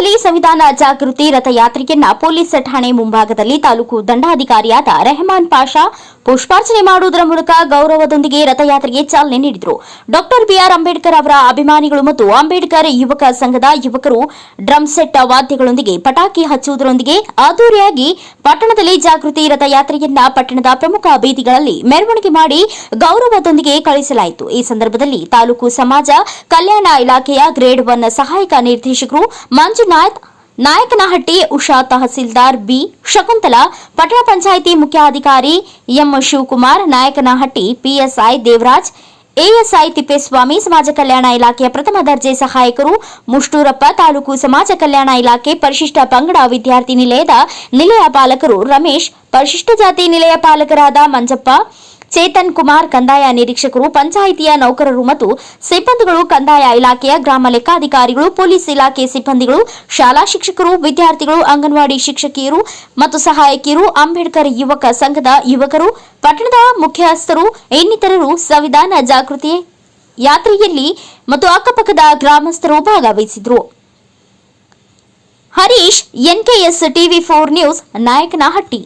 ಪಟ್ಟಣದಲ್ಲಿ ಸಂವಿಧಾನ ಜಾಗೃತಿ ರಥಯಾತ್ರೆಯನ್ನ ಪೊಲೀಸ್ ಠಾಣೆ ಮುಂಭಾಗದಲ್ಲಿ ತಾಲೂಕು ದಂಡಾಧಿಕಾರಿಯಾದ ರೆಹಮಾನ್ ಪಾಷಾ ಪುಷ್ಪಾರ್ಚನೆ ಮಾಡುವುದರ ಮೂಲಕ ಗೌರವದೊಂದಿಗೆ ರಥಯಾತ್ರೆಗೆ ಚಾಲನೆ ನೀಡಿದರು. ಡಾಕ್ಟರ್ ಬಿಆರ್ ಅಂಬೇಡ್ಕರ್ ಅವರ ಅಭಿಮಾನಿಗಳು ಮತ್ತು ಅಂಬೇಡ್ಕರ್ ಯುವಕ ಸಂಘದ ಯುವಕರು ಡ್ರಮ್ ಸೆಟ್ ವಾದ್ಯಗಳೊಂದಿಗೆ ಪಟಾಕಿ ಹಚ್ಚುವುದರೊಂದಿಗೆ ಅದ್ದೂರಿಯಾಗಿ ಪಟ್ಟಣದಲ್ಲಿ ಜಾಗೃತಿ ರಥಯಾತ್ರೆಯನ್ನ ಪಟ್ಟಣದ ಪ್ರಮುಖ ಬೀದಿಗಳಲ್ಲಿ ಮೆರವಣಿಗೆ ಮಾಡಿ ಗೌರವದೊಂದಿಗೆ ಕಳಿಸಲಾಯಿತು. ಈ ಸಂದರ್ಭದಲ್ಲಿ ತಾಲೂಕು ಸಮಾಜ ಕಲ್ಯಾಣ ಇಲಾಖೆಯ ಗ್ರೇಡ್ ಒನ್ ಸಹಾಯಕ ನಿರ್ದೇಶಕರು ನಾಯಕನಹಟ್ಟಿ ಉಷಾ ತಹಸೀಲ್ದಾರ್ ಬಿ. ಶಕುಂತಲಾ, ಪಟ್ಟಣ ಪಂಚಾಯಿತಿ ಮುಖ್ಯಾಧಿಕಾರಿ M. Shivakumar, Nayakanahatti PSI Devaraj, ASI Thippeswamy, ಸಮಾಜ ಕಲ್ಯಾಣ ಇಲಾಖೆಯ ಪ್ರಥಮ ದರ್ಜೆ ಸಹಾಯಕರು, ಮುಷ್ಟೂರಪ್ಪ ತಾಲೂಕು ಸಮಾಜ ಕಲ್ಯಾಣ ಇಲಾಖೆ ಪರಿಶಿಷ್ಟ ಪಂಗಡ ವಿದ್ಯಾರ್ಥಿ ನಿಲಯದ ನಿಲಯ ಪಾಲಕರು ರಮೇಶ್, ಪರಿಶಿಷ್ಟ ಜಾತಿ ನಿಲಯ ಪಾಲಕರಾದ ಮಂಜಪ್ಪ ಚೇತನ್ ಕುಮಾರ್ ಕಂದಾಯ ನಿರೀಕ್ಷಕರು, ಪಂಚಾಯಿತಿಯ ನೌಕರರು ಮತ್ತು ಸಿಬ್ಬಂದಿಗಳು ಕಂದಾಯ ಇಲಾಖೆಯ ಗ್ರಾಮ ಲೆಕ್ಕಾಧಿಕಾರಿಗಳು, ಪೊಲೀಸ್ ಇಲಾಖೆ ಸಿಬ್ಬಂದಿಗಳು, ಶಾಲಾ ಶಿಕ್ಷಕರು, ವಿದ್ಯಾರ್ಥಿಗಳು, ಅಂಗನವಾಡಿ ಶಿಕ್ಷಕಿಯರು ಮತ್ತು ಸಹಾಯಕಿಯರು, ಅಂಬೇಡ್ಕರ್ ಯುವಕ ಸಂಘದ ಯುವಕರು, ಪಟ್ಟಣದ ಮುಖ್ಯಸ್ಥರು, ಇನ್ನಿತರರು ಸಂವಿಧಾನ ಜಾಗೃತಿ ಯಾತ್ರೆಯಲ್ಲಿ ಮತ್ತು ಅಕ್ಕಪಕ್ಕದ ಗ್ರಾಮಸ್ಥರು ಭಾಗವಹಿಸಿದ್ರು. Harish NKS TV four news, Nayakanahatti.